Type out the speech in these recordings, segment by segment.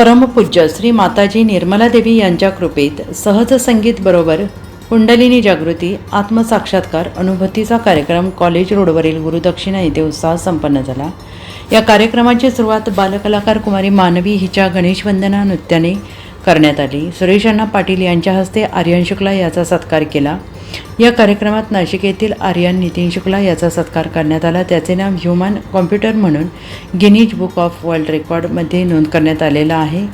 परमपूज्य श्री माताजी निर्मला देवी यांच्या कृपेत सहज संगीत बरोबर कुंडलिनी जागृती आत्मसाक्षात्कार अनुभूतीचा कार्यक्रम कॉलेज रोडवरील गुरुदक्षिणा येथे उत्साह संपन्न झाला. या कार्यक्रमाची सुरुवात बालकलाकार कुमारी मानवी हिच्या गणेश वंदना नृत्याने करण्यात आली. सुरेश अण्णा पाटील यांच्या हस्ते आर्यन शुक्ला याचा सत्कार केला. या कार्यक्रमात नाशिक येथील आर्यन नितीन शुक्ला याचा सत्कार करण्यात आला. त्याचे नाव ह्युमन कॉम्प्युटर म्हणून गिनीज बुक ऑफ वर्ल्ड रेकॉर्डमध्ये नोंद करण्यात आलेला आहे.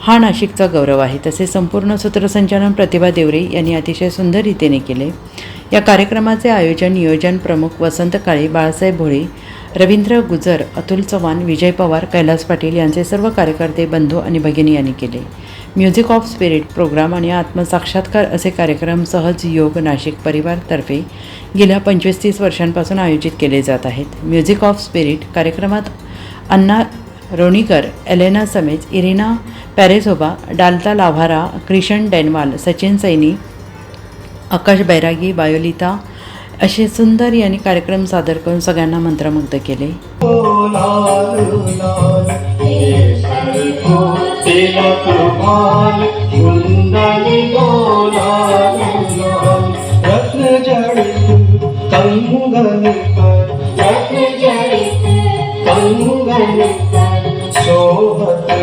हा नाशिकचा गौरव आहे. तसे संपूर्ण सूत्रसंचालन प्रतिभा देवरे यांनी अतिशय सुंदर रीतीने केले. या कार्यक्रमाचे आयोजन नियोजन प्रमुख वसंत काळे बाळासाहेब भोळे रवींद्र गुजर अतुल चव्हाण विजय पवार कैलास पाटील यांचे सर्व कार्यकर्ते बंधू आणि भगिनी यांनी केले. म्युझिक ऑफ स्पिरिट प्रोग्राम आणि आत्मसाक्षात्कार असे कार्यक्रम सहज योग नाशिक परिवारतर्फे गेल्या पंचवीस तीस वर्षांपासून आयोजित केले जात आहेत म्युझिक ऑफ स्पिरिट कार्यक्रमात अण्णा रोणीकर एलेना समेज इरिना पॅरेझोबा डालता लाव्हारा क्रिशन डेनवाल सचिन सैनी आकाश बैरागी बायोलिता असे सुंदर यांनी कार्यक्रम सादर करून सगळ्यांना मंत्रमुग्ध केले వేల తుపాలు ఉందని రత్న జడితు కన్నుగనిక రత్న జడితు కన్నుగనిక శోభతు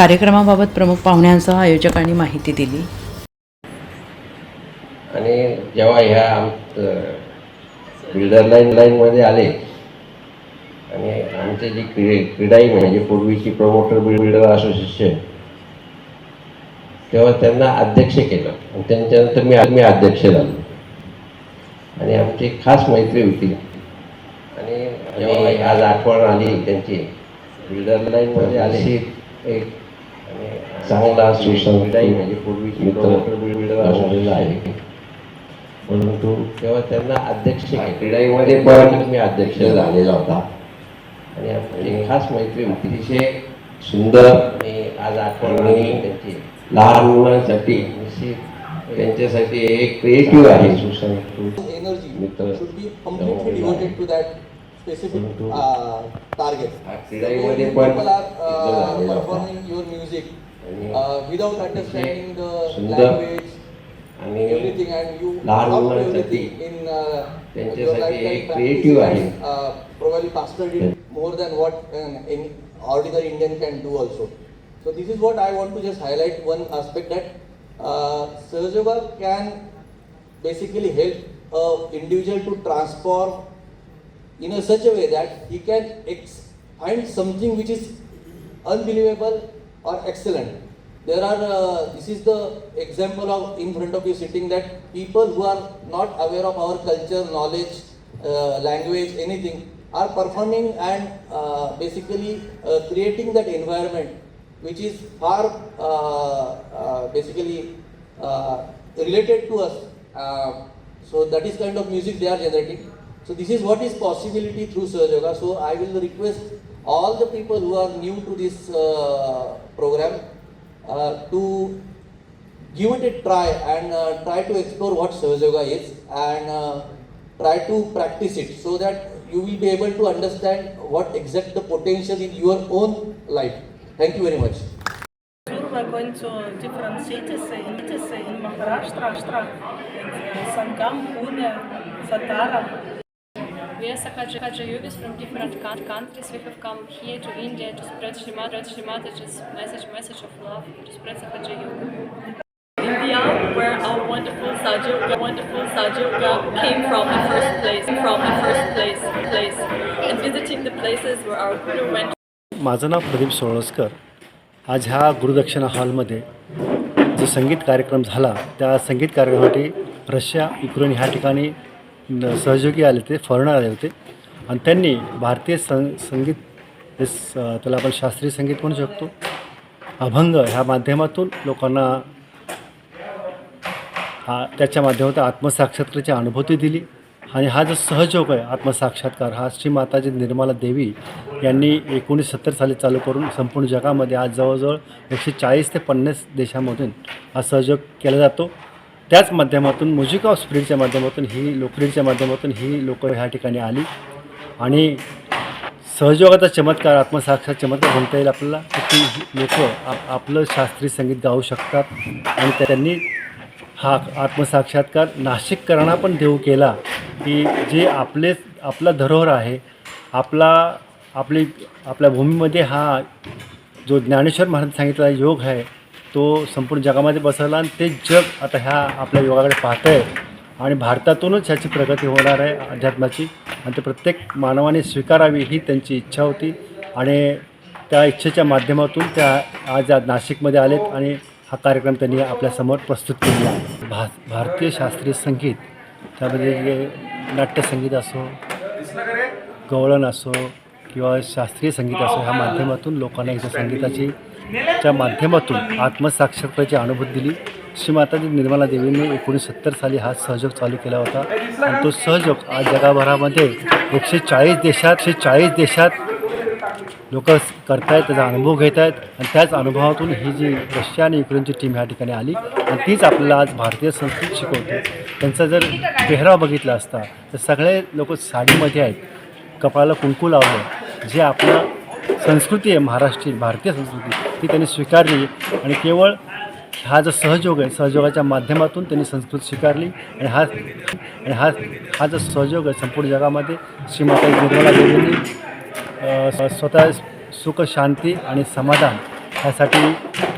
कार्यक्रमाबाबत प्रमुख पाहुण्यांसह आयोजकांनी माहिती दिली. आणि जेव्हा ह्या बिल्डर लाईन लाईनमध्ये आले आणि आमची जी क्री क्रीडाई म्हणजे पूर्वीची प्रमोटर बिल्डर असोसिएशन तेव्हा त्यांना अध्यक्ष केलं. आणि त्यांच्यानंतर मी मी अध्यक्ष झालो. आणि आमची खास मैत्री होती. आणि जेव्हा आज आठवण आली त्यांची बिल्डर लाईनमध्ये आली. एक चांगला म्हणजे पूर्वीची मित्र असलेला आहे परंतु तेव्हा त्यांना अध्यक्ष क्रीडाईमध्ये पण मी अध्यक्ष झालेला होता. आणि आमची खास मैत्री अतिशय सुंदर आणि आज आठवणी त्यांची. लहान मुलांसाठी त्यांच्यासाठी एक क्रिएटिव्ह आहे. सुसंस्कृत. Energy. मित्र specific uh, targets. They people are uh, performing your music uh, without understanding the language, everything, and you adopt everything in uh, your lifetime creative and uh, probably pastored did more than what an, an ordinary Indian can do also. So this is what I want to just highlight one aspect that uh, Sahaja can basically help an individual to transform in a such a way that he can find something which is unbelievable or excellent. There are, uh, this is the example of in front of you sitting that people who are not aware of our culture, knowledge, uh, language, anything, are performing and uh, basically uh, creating that environment which is far uh, uh, basically uh, related to us. Uh, so that is kind of music they are generating. So this is what is possibility through Surge Yoga. So I will request all the people who are new to this uh, program uh, to give it a try and uh, try to explore what Surge Yoga is and uh, try to practice it so that you will be able to understand what exact the potential in your own life. Thank you very much. We're different cities cities in Maharashtra, Sangam, Pune, Satara. We are Sakaja Kaja yogis from different coun- countries. We have come here to India to spread Shrimad just message, message of love, to spread Sakaja yoga. India, where our wonderful Sajoga, wonderful Sajoga came from in first place, from in first place, place, and visiting the places where our Guru went माझं नाव प्रदीप सोळसकर आज ह्या गुरुदक्षिणा हॉलमध्ये जो संगीत कार्यक्रम झाला त्या संगीत कार्यक्रमासाठी रशिया युक्रेन ह्या ठिकाणी सहयोगी आले होते फॉरेनर आले होते. आणि त्यांनी भारतीय सं संगीत हे त्याला आपण शास्त्रीय संगीत म्हणू शकतो. अभंग ह्या माध्यमातून लोकांना हा त्याच्या माध्यमातून आत्मसाक्षात्काराची अनुभूती दिली. आणि हा जो सहयोग आहे आत्मसाक्षात्कार हा श्री माताजी निर्मला देवी यांनी एकोणीस सत्तर साली चालू करून संपूर्ण जगामध्ये आज जवळजवळ एकशे चाळीस ते पन्नास देशामधून हा सहयोग केला जातो. त्याच माध्यमातून म्युझिक ऑफ स्पिरिटच्या माध्यमातून ही लोकरीच्या माध्यमातून ही लोक ह्या ठिकाणी आली. आणि सहयोगाचा चमत्कार आत्मसाक्षात चमत्कार म्हणता येईल आपल्याला. की लोक आपलं शास्त्रीय संगीत गाऊ शकतात आणि त्यांनी हा आत्मसाक्षात्कार नाशिककरांना पण देऊ केला की जे आपले आपला धरोहर आहे आपला आपली आपल्या भूमीमध्ये हा जो ज्ञानेश्वर महाराज सांगितलेला योग आहे तो संपूर्ण जगामध्ये बसवला आणि ते जग आता ह्या आपल्या योगाकडे पाहत आहे आणि भारतातूनच ह्याची प्रगती होणार आहे अध्यात्माची. आणि ते प्रत्येक मानवाने स्वीकारावी ही त्यांची इच्छा होती. आणि त्या इच्छेच्या माध्यमातून त्या आज आज नाशिकमध्ये आलेत आणि हा कार्यक्रम त्यांनी आपल्यासमोर प्रस्तुत केलेला भा भारतीय शास्त्रीय संगीत त्यामध्ये जे नाट्यसंगीत असो गवळण असो किंवा शास्त्रीय संगीत असो ह्या माध्यमातून लोकांना इथं संगीताची च्या माध्यमातून आत्मसाक्षात्काराची अनुभूती दिली. श्री माताजी निर्मला देवींनी एकोणीसत्तर साली हा सहयोग चालू केला होता. आणि तो सहयोग आज जगाभरामध्ये एकशे चाळीस देशात एकशे चाळीस देशात लोक करतायत त्याचा अनुभव घेत आहेत आणि त्याच अनुभवातून ही जी रशिया आणि युक्रेनची टीम ह्या ठिकाणी आली. आणि तीच आपल्याला आज भारतीय संस्कृती शिकवते. त्यांचा जर पेहराव बघितला असता तर सगळे लोक साडीमध्ये आहेत. कपाळाला कुंकू लावलं. जे आपलं संस्कृती आहे महाराष्ट्रीयन भारतीय संस्कृती. ती त्यांनी स्वीकारली आणि केवळ हा जो सहयोग आहे सहयोगाच्या माध्यमातून त्यांनी संस्कृत स्वीकारली आणि हा आणि हा हा जो सहयोग आहे संपूर्ण जगामध्ये श्रीमाता निर्मला देवींनी स्वतः सुख शांती आणि समाधान ह्यासाठी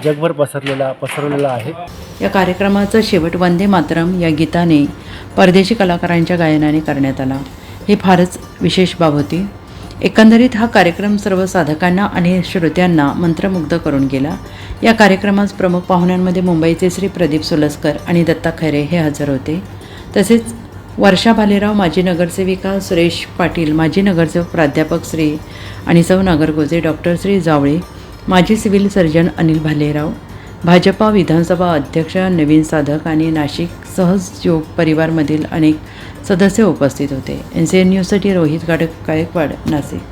जगभर पसरलेला पसरवलेला आहे. या कार्यक्रमाचा शेवट वंदे मातरम या गीताने परदेशी कलाकारांच्या गायनाने करण्यात आला. ही फारच विशेष बाब होती. एकंदरीत हा कार्यक्रम सर्व साधकांना आणि श्रोत्यांना मंत्रमुग्ध करून गेला. या कार्यक्रमास प्रमुख पाहुण्यांमध्ये मुंबईचे श्री प्रदीप सोलस्कर आणि दत्ता खैरे हे हजर होते. तसेच वर्षा भालेराव माजी नगरसेविका सुरेश पाटील माजी नगरसेवक प्राध्यापक श्री आणि सौ नागरगोजे डॉक्टर श्री जावळे माजी सिव्हिल सर्जन अनिल भालेराव भाजपा विधानसभा अध्यक्ष नवीन साधक आणि नाशिक सहज योग परिवारमधील अनेक सदस्य उपस्थित होते. एन सी एन न्यूजसाठी रोहित गाडक गायकवाड नाशिक.